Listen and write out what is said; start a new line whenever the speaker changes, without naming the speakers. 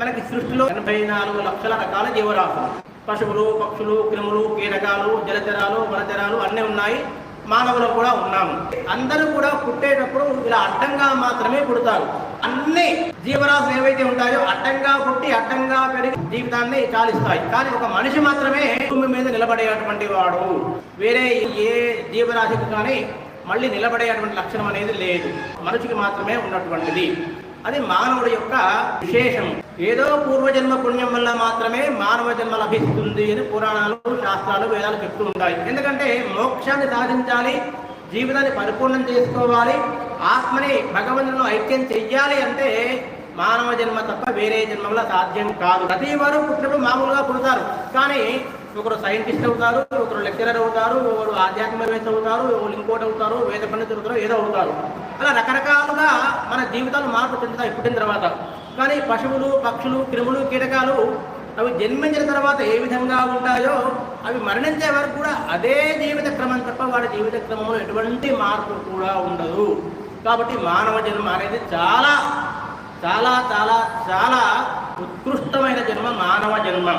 మనకి సృష్టిలో ఎనభై నాలుగు లక్షల రకాల జీవరాశులు. పశువులు పక్షులు క్రిములు కీటకాలు జలచరాలు వనచరాలు అన్నీ ఉన్నాయి. మానవులు కూడా ఉన్నాము. అందరూ కూడా పుట్టేటప్పుడు ఇలా అడ్డంగా మాత్రమే పుడతారు. అన్ని జీవరాశులు ఏవైతే ఉంటాయో అడ్డంగా పుట్టి అడ్డంగా పెరిగి జీవితాన్ని చాలిస్తాయి. కానీ ఒక మనిషి మాత్రమే భూమి మీద నిలబడేటువంటి వాడు. వేరే ఏ జీవరాశికి కానీ మళ్ళీ నిలబడేటువంటి లక్షణం అనేది లేదు. మనిషికి మాత్రమే ఉన్నటువంటిది. అది మానవుడి యొక్క విశేషం ఏదో పూర్వజన్మ పుణ్యం వల్ల మాత్రమే మానవ జన్మ లభిస్తుంది అని పురాణాలు శాస్త్రాలు వేదాలు చెప్తూ ఉంటాయి. ఎందుకంటే మోక్షాన్ని సాధించాలి జీవితాన్ని పరిపూర్ణం చేసుకోవాలి ఆత్మని భగవంతుని ఐక్యం చెయ్యాలి అంటే మానవ జన్మ తప్ప వేరే జన్మ వల్ల సాధ్యం కాదు. ప్రతి వారు పుట్టినప్పుడు మామూలుగా పుడతారు. కానీ ఒకరు సైంటిస్ట్ అవుతారు ఒకరు లెక్చరర్ అవుతారు ఒకరు ఆధ్యాత్మికవేత్త అవుతారు ఒకరు ఇంకోటి అవుతారు వేద పండితులు అవుతారు ఏదో అవుతారు. అలా రకరకాలుగా జీవితాలు మార్పు చెందుతాయి పుట్టిన తర్వాత. కానీ పశువులు పక్షులు క్రిములు కీటకాలు అవి జన్మించిన తర్వాత ఏ విధంగా ఉంటాయో అవి మరణించే వరకు కూడా అదే జీవిత క్రమం తప్ప వాడి జీవిత క్రమంలో ఎటువంటి మార్పు కూడా ఉండదు. కాబట్టి మానవ జన్మ అనేది చాలా చాలా చాలా చాలా ఉత్కృష్టమైన జన్మ మానవ జన్మ.